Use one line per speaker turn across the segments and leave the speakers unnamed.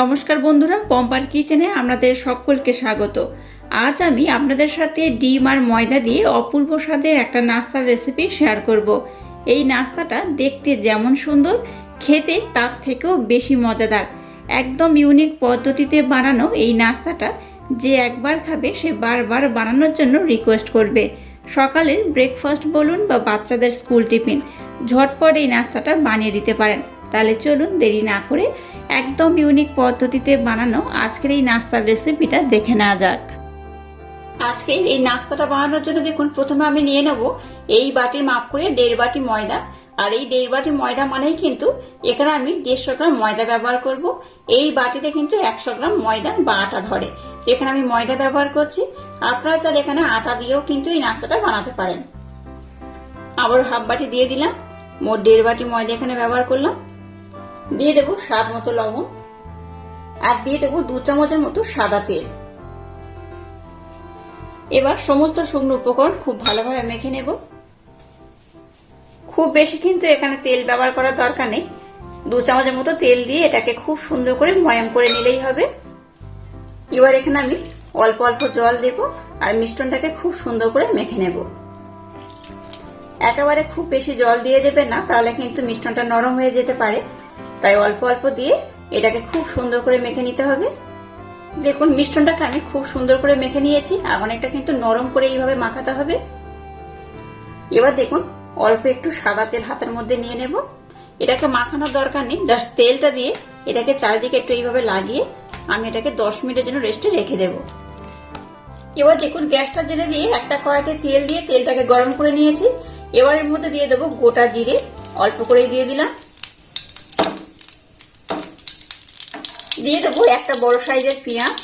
নমস্কার বন্ধুরা, পম্পার কিচেনে আপনাদের সকলকে স্বাগত। আজ আমি আপনাদের সাথে ডিম আর ময়দা দিয়ে অপূর্ব স্বাদের একটা নাস্তার রেসিপি শেয়ার করব। এই নাস্তাটা দেখতে যেমন সুন্দর, খেতে তার থেকেও বেশি মজাদার। একদম ইউনিক পদ্ধতিতে বানানো এই নাস্তাটা যে একবার খাবে, সে বারবার বানানোর জন্য রিকোয়েস্ট করবে। সকালের ব্রেকফাস্ট বলুন বা বাচ্চাদের স্কুল টিফিন ঝটপট এই নাস্তাটা বানিয়ে দিতে পারেন। তাহলে চলুন দেরি না করে একদম ইউনিক পদ্ধতিতে বানানো আজকের এই নাস্তার রেসিপিটা দেখে নেওয়া যাক। আজকে এই নাস্তাটা বানানোর জন্য দেখুন প্রথমে আমি নিয়ে নেব এই বাটির মাপ করে দেড় বাটি ময়দা। আর এই দেড় বাটি ময়দা মানেই কিন্তু এখানে আমি দেড়শো গ্রাম ময়দা ব্যবহার করব। এই বাটিতে কিন্তু একশো গ্রাম ময়দা বা আটা ধরে, যেখানে আমি ময়দা ব্যবহার করছি। আপনারা চাইলে এখানে আটা দিয়েও কিন্তু এই নাস্তাটা বানাতে পারেন। আবার হাফ বাটি দিয়ে দিলাম। মোট দেড় বাটি ময়দা এখানে ব্যবহার করলাম। দিয়ে দেবো স্বাদ মতো লবণ আর দিয়ে দেবো দু চামচের মতো সাদা তেল। এবার সমস্ত শুকনো উপকরণ খুব ভালোভাবে মেখে নেব। খুব বেশি কিন্তু এখানে তেল ব্যবহার করার দরকার নেই। দু চামচের মতো তেল দিয়ে এটাকে খুব সুন্দর করে ময়াম করে নিলেই হবে। এবার এখানে আমি অল্প অল্প জল দেব আর মিষ্টনটাকে খুব সুন্দর করে মেখে নেব। একেবারে খুব বেশি জল দিয়ে দেবে না, তাহলে কিন্তু মিষ্টনটা নরম হয়ে যেতে পারে। তাই অল্প অল্প দিয়ে এটাকে খুব সুন্দর করে মেখে নিতে হবে। দেখুন মিষ্টনটাকে আমি খুব সুন্দর করে মেখে নিয়েছি। আর অনেকটা কিন্তু নরম করে এইভাবে মাখাতে হবে। এবার দেখুন, অল্প একটু সাদা তেল হাতের মধ্যে নিয়ে নেব। এটাকে মাখানোর দরকার নেই, জাস্ট তেলটা দিয়ে এটাকে চারিদিকে একটু এইভাবে লাগিয়ে আমি এটাকে দশ মিনিটের জন্য রেস্টে রেখে দেব। এবার দেখুন, গ্যাসটা জেলে দিয়ে একটা কড়াইতে তেল দিয়ে তেলটাকে গরম করে নিয়েছি। এবার এর মধ্যে দিয়ে দেবো গোটা জিরে, অল্প করে দিয়ে দিলাম। দিয়ে দেবো একটা বড় সাইজের পেঁয়াজ।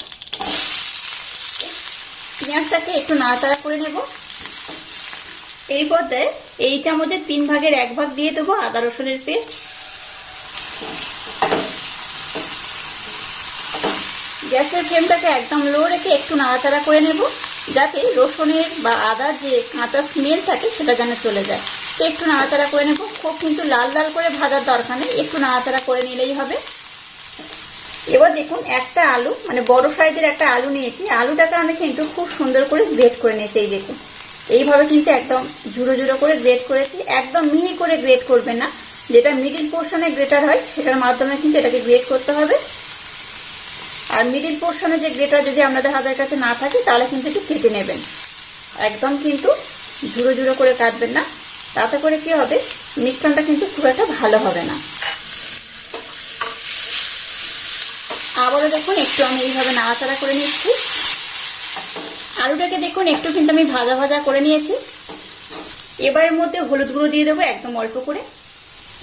পেঁয়াজটাকে একটু নাড়াচাড়া করে নেব। এই পর্যায়ে এই চামচের তিন ভাগের এক ভাগ দিয়ে দেবো আদা রসুনের পেস্ট। গ্যাসের ফ্লেমটাকে একদম লো রেখে একটু নাড়াচাড়া করে নেব, যাতে রসুনের বা আদার যে কাঁচা স্মেল থাকে সেটা যেন চলে যায়। তো একটু নাড়াচাড়া করে নেব। খুব কিন্তু লাল লাল করে ভাজার দরকার নেই, একটু নাড়াচাড়া করে নিলেই হবে। এবার দেখুন একটা আলু মানে বড় সাইজের একটা আলু নিয়েছি। আলুটাকে আমি কিন্তু খুব সুন্দর করে গ্রেট করে নিয়েছি, এই দেখুন। এইভাবে কিন্তু একদম ঝুড়ো ঝুড়ো করে গ্রেট করেছি। একদম মিহি করে গ্রেট করবে না। যেটা মিডিল পোর্শনে গ্রেটার হয়, সেটার মাধ্যমে কিন্তু এটাকে গ্রেট করতে হবে। আর মিডিল পোর্শনে যে গ্রেটার যদি আপনাদের হাতের কাছে না থাকে, তাহলে কিন্তু একটু কেটে নেবেন। একদম কিন্তু ঝুড়ো ঝুড়ো করে কাটবেন না। তাতে করে কি হবে? মিষ্টানটা কিন্তু খুব একটা ভালো হবে না। আবারও দেখুন, একটু আমি এইভাবে নাড়াচাড়া করে নিচ্ছি। আলুটাকে দেখুন, একটু কিন্তু আমি ভাজা ভাজা করে নিয়েছি। এবারের মধ্যে হলুদ গুঁড়ো দিয়ে দেবো, একদম অল্প করে।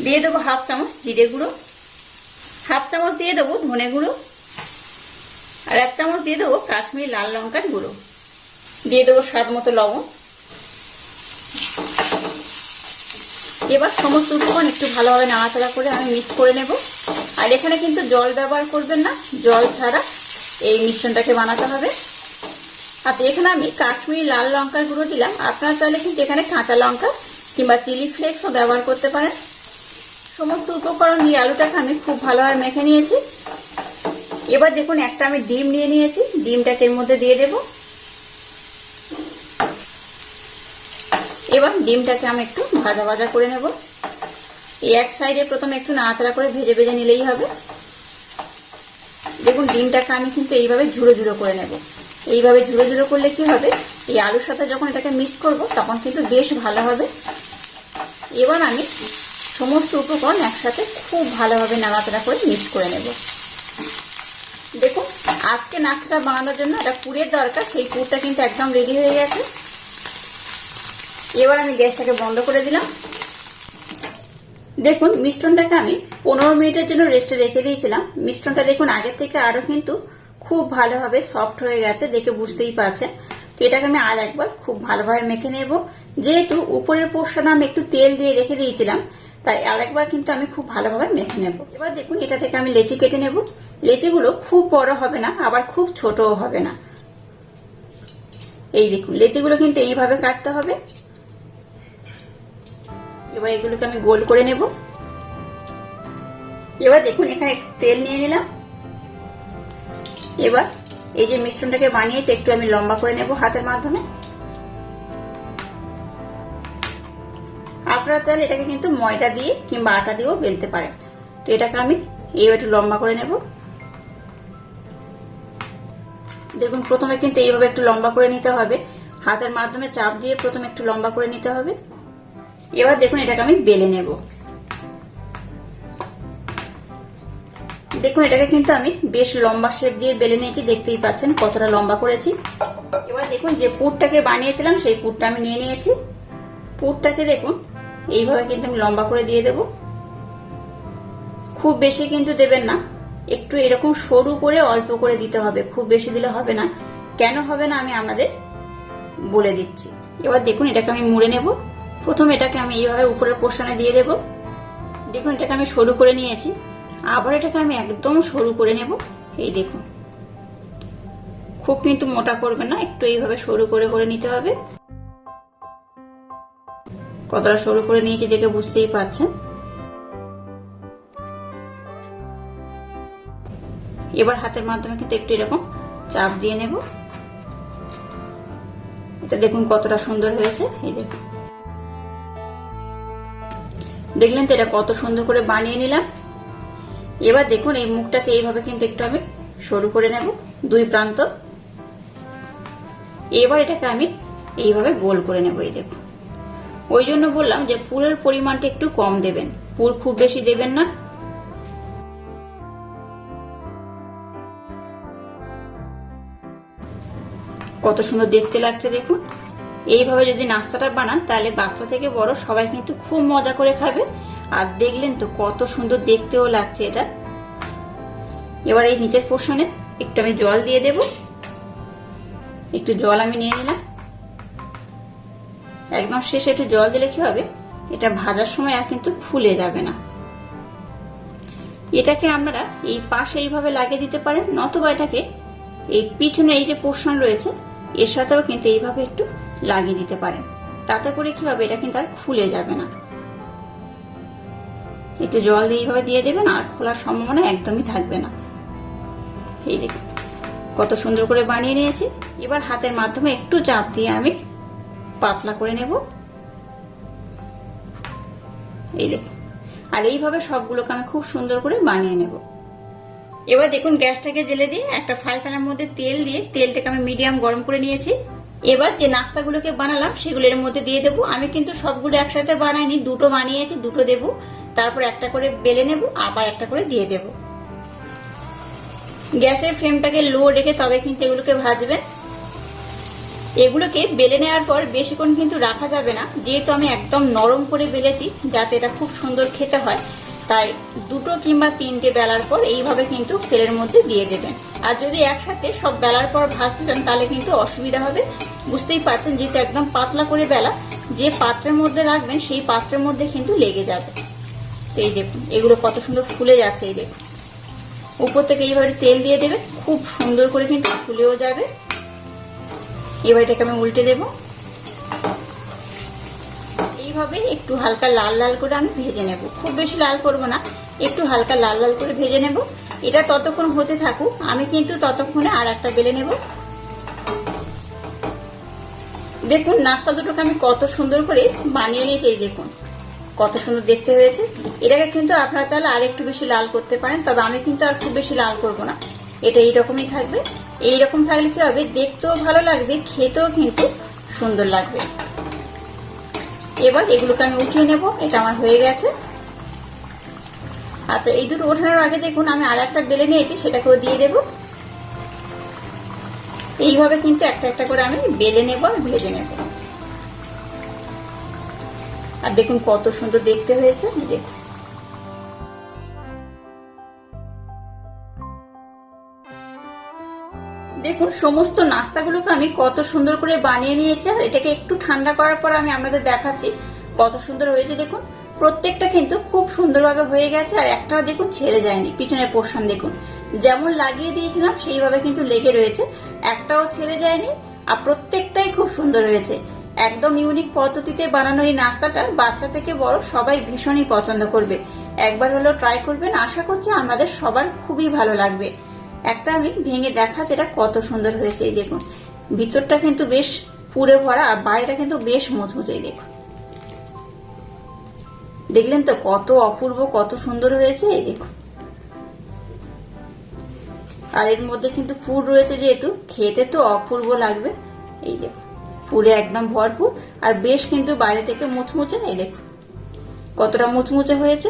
দিয়ে দেবো হাফ চামচ জিরে গুঁড়ো। হাফ চামচ দিয়ে দেবো ধনে গুঁড়ো। আর এক চামচ দিয়ে দেবো কাশ্মীরি লাল লঙ্কার গুঁড়ো। দিয়ে দেবো স্বাদ মতো লবণ। এবার সমস্ত উপকরণ একটু ভালোভাবে নাড়াচাড়া করে আমি মিক্স করে নেব। আর এখানে কিন্তু জল ব্যবহার করবেন না, জল ছাড়া এই মিশ্রণটাকে বানাতে হবে। আর এখানে আমি কাশ্মীরি লাল লঙ্কার গুঁড়ো দিলাম। আপনারা চাইলে কিন্তু এখানে কাঁচা লঙ্কা কিংবা চিলি ফ্লেক্সও ব্যবহার করতে পারেন। সমস্ত উপকরণ দিয়ে আলুটাকে আমি খুব ভালোভাবে মেখে নিয়েছি। এবার দেখুন, একটা আমি ডিম নিয়ে নিয়েছি। ডিমটাকে এর মধ্যে দিয়ে দেব। এবার ডিমটাকে আমি একটু ভাজা ভাজা করে নেব। এই এক সাইডে প্রথমে একটু নাড়াচাড়া করে ভেজে ভেজে নিলেই হবে। দেখুন, ডিমটাকে আমি কিন্তু এইভাবে ঝুড়ো ঝুড়ো করে নেব। এইভাবে ঝুড়ো ঝুড়ো করলে কি হবে? এই আলুর সাথে যখন এটাকে মিক্সড করব, তখন কিন্তু বেশ ভালো হবে। এবার আমি সমস্ত উপকরণ একসাথে খুব ভালোভাবে নাড়াচাড়া করে মিক্স করে নেব। দেখুন, আজকে নাস্তাটা বানানোর জন্য একটা পুরের দরকার, সেই পুরটা কিন্তু একদম রেডি হয়ে গেছে। এবার আমি গ্যাসটাকে বন্ধ করে দিলাম। দেখুন মিষ্টনটাকে আমি পনেরো মিনিটের জন্য রেস্টে রেখে দিয়েছিলাম। মিষ্টনটা দেখুন, আগের থেকে আরও কিন্তু খুব ভালোভাবে সফট হয়ে গেছে, দেখে বুঝতেই পারছেন। তো এটাকে আমি আর একবার খুব ভালোভাবে মেখে নেব। যেহেতু উপরের পোর্শন আমি একটু তেল দিয়ে রেখে দিয়েছিলাম, তাই আর একবার কিন্তু আমি খুব ভালোভাবে মেখে নেব। এবার দেখুন, এটা থেকে আমি লেচি কেটে নেব। লেচিগুলো খুব বড় হবে না, আবার খুব ছোটও হবে না। এই দেখুন, লেচিগুলো কিন্তু এইভাবে কাটতে হবে। এবার এগুলোকে আমি গোল করে নেব। এবার দেখুন, এখানে তেল নিয়ে নিলাম। এবার এই যে মিষ্টনটাকে বানিয়েছি, একটু আমি লম্বা করে নেব হাতের মাধ্যমে। আপনারা চাইলে এটাকে কিন্তু ময়দা দিয়ে কিংবা আটা দিয়েও বেলতে পারেন। তো এটাকে আমি এইভাবে একটু লম্বা করে নেব। দেখুন, প্রথমে কিন্তু এইভাবে একটু লম্বা করে নিতে হবে। হাতের মাধ্যমে চাপ দিয়ে প্রথমে একটু লম্বা করে নিতে হবে। এবার দেখুন এটাকে আমি বেলে নেব। দেখুন এটাকে কিন্তু আমি বেশ লম্বা শেপ দিয়ে বেলে নিয়েছি, দেখতেই পাচ্ছেন কতটা লম্বা করেছি। এবার দেখুন যে পুরটাকে বানিয়েছিলাম, সেই পুরটা আমি নিয়ে নিয়েছি। পুরটাকে দেখুন, এইভাবে কিন্তু আমি লম্বা করে দিয়ে দেব। খুব বেশি কিন্তু দেবেন না, একটু এরকম সরু করে অল্প করে দিতে হবে, খুব বেশি দিলে হবে না। কেন হবে না আমি আমাদের বলে দিচ্ছি। এবার দেখুন এটাকে আমি মুড়ে নেব। প্রথম এটাকে আমি এইভাবে উপরের পোষণে দিয়ে দেব। দেখুন, এটাকে আমি সরু করে নিয়েছি। আবার এটাকে আমি একদম সরু করে নেব। এই দেখুন। খুব কিন্তু মোটা করবে না, একটু এইভাবে সরু করে করে নিতে হবে। কতটা সরু করে নিয়েছি দেখে বুঝতেই পারছেন এবার হাতের মাধ্যমে কিন্তু একটু এরকম চাপ দিয়ে নেব। এটা দেখুন কতটা সুন্দর হয়েছে। এই দেখুন। দেখলেন তো এটা কত সুন্দর করে বানিয়ে নিলাম। এবার দেখুন এই মুখটাকে এইভাবে কিন্তু একটু আমি সরু করে নেব, দুই প্রান্ত। এবার এটাকে আমি এইভাবে গোল করে নেব, এই দেখুন। ওই জন্য বললাম যে পুরের পরিমাণটা একটু কম দেবেন, পুর খুব বেশি দেবেন না। কত সুন্দর দেখতে লাগছে, দেখুন। এইভাবে যদি নাস্তাটা বানান, তাহলে বাচ্চা থেকে বড় সবাই কিন্তু খুব মজা করে খাবে। আর দেখলেন তো কত সুন্দর দেখতেও লাগছে এটা। এবার এই নিচের পোর্শনে একটু আমি জল দিয়ে দেব। একটু জল আমি নিয়ে নিলাম। একদম শেষে একটু জল দিলে কি হবে? এটা ভাজার সময় আর কিন্তু ফুলে যাবে না। এটাকে আপনারা এই পাশে এইভাবে লাগিয়ে দিতে পারেন, নতুবা এটাকে এই পিছনে এই যে পোর্শন রয়েছে, এর সাথেও কিন্তু এইভাবে একটু লাগিয়ে দিতে পারেন তাতে করে কি হবে? এটা কিন্তু আর খুলে যাবে না। একটু জল দিয়ে এইভাবে দিয়ে দেবেন আর খোলার সম্ভাবনা একদমই থাকবে না। এই দেখুন, কত সুন্দর করে বানিয়ে নিয়েছি। এবার হাতের মাধ্যমে একটু চাপ দিয়ে আমি পাতলা করে নেব। এই দেখুন, আর এইভাবে সবগুলোকে আমি খুব সুন্দর করে বানিয়ে নেব। এবার দেখুন গ্যাসটাকে জেলে দিয়ে একটা ফ্রাই প্যানের মধ্যে তেল দিয়ে তেলটাকে আমি মিডিয়াম গরম করে নিয়েছি। এবার যে নাস্তাগুলোকে বানালাম সেগুলো এর মধ্যে দিয়ে দেবো। আমি কিন্তু সবগুলো একসাথে বানাইনি, দুটো বানিয়েছি, দুটো দেবো। তারপর একটা করে বেলে নেব, আবার একটা করে দিয়ে দেব। গ্যাসের ফ্লেমটাকে লো রেখে তবে কিন্তু এগুলোকে ভাজবেন এগুলোকে বেলে নেওয়ার পর বেশিক্ষণ কিন্তু রাখা যাবে না। যেহেতু আমি একদম নরম করে বেলেছি, যাতে এটা খুব সুন্দর খেতে হয়, তাই দুটো কিংবা তিনটে বেলার পর এইভাবে কিন্তু তেলের মধ্যে দিয়ে দেবেন। আর যদি একসাথে সব বেলার পর ভাজতে চান তাহলে কিন্তু অসুবিধা হবে। বুঝতেই পারছেন, যেহেতু একদম পাতলা করে বেলা, যে পাত্রের মধ্যে রাখবেন, সেই পাত্রের মধ্যে কিন্তু লেগে যাবে। এই দেখুন, এগুলো কত সুন্দর ফুলে যাচ্ছে, এই দেখুন। উপর থেকে এইভাবে তেল দিয়ে দেবে খুব সুন্দর করে কিন্তু ফুলেও যাবে। এবার এটাকে আমি উল্টে দেব। এইভাবে একটু হালকা লাল লাল করে আমি ভেজে নেব। খুব বেশি লাল করব না, একটু হালকা লাল লাল করে ভেজে নেব। এটা ততক্ষণ হতে থাকুক, আমি কিন্তু ততক্ষণে আর একটা বেলে নেব। দেখুন, নাস্তা দুটোকে আমি কত সুন্দর করে বানিয়ে নিয়েছি, এই দেখুন, কত সুন্দর দেখতে হয়েছে। এটাকে কিন্তু আপনারা চাইলে আর একটু বেশি লাল করতে পারেন, তবে আমি কিন্তু আর খুব বেশি লাল করব না। এটা এইরকমই থাকবে। এইরকম থাকলে কি হবে, দেখতেও ভালো লাগবে, খেতেও কিন্তু সুন্দর লাগবে। এবার এগুলোকে আমি উঠিয়ে নেব, এটা আমার হয়ে গেছে। আচ্ছা এই দুটো ওঠানোর আগে দেখুন, আমি আর একটা বেলে নিয়েছি, সেটাকেও দিয়ে দেব। এইভাবে কিন্তু একটা একটা করে আমি বেলে নেব আর ভেজে নেব। আর দেখুন কত সুন্দর দেখতে হয়েছে দেখুন দেখুন, সমস্ত নাস্তাগুলোকে আমি কত সুন্দর করে বানিয়ে নিয়েছি, আর এটাকে একটু ঠান্ডা করার পর আমি আপনাদের দেখাচ্ছি কত সুন্দর হয়েছে, দেখুন। প্রত্যেকটা কিন্তু খুব সুন্দরভাবে হয়ে গেছে, আর একটাও দেখুন ছেড়ে যায়নি, পিছনের পোর্শন দেখুন। যেমন লাগিয়ে দিয়েছিলাম, সেইভাবে কিন্তু লেগে রয়েছে, একটাও ছেড়ে যায়নি, আর প্রত্যেকটাই খুব সুন্দর হয়েছে। একদম ইউনিক পদ্ধতিতে বানানো এই নাস্তাটা, বাচ্চা থেকে বড় সবাই ভীষণই পছন্দ করবে। একবার হলেও ট্রাই করবেন, আশা করছি আমাদের সবার খুবই ভালো লাগবে। একটা আমি ভেঙে দেখা যেটা কত সুন্দর হয়েছে, এই দেখুন। ভিতরটা কিন্তু বেশ পুরে ভরা, আর বাইরেটা কিন্তু বেশ মুচমুচে এই দেখুন। দেখলেন তো কত অপূর্ব, কত সুন্দর হয়েছে, এই দেখুন। আর এর মধ্যে কিন্তু ফুড রয়েছে যেহেতু, খেতে তো অপূর্ব লাগবে। এই দেখুন, পুরে একদম ভরপুর। আর বেশ কিন্তু বাইরে থেকে মুচমুচে, এই দেখুন, কতটা মুচমুচে হয়েছে।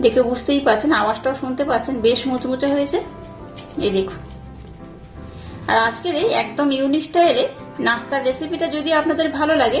দেখে বুঝতেই পারছেন, আওয়াজটাও শুনতে পাচ্ছেন, বেশ মুচমুচে হয়েছে। এই দেখুন। আর আজকের এই একদম ইউনিক স্টাইলে নাস্তার রেসিপিটা যদি আপনাদের ভালো লাগে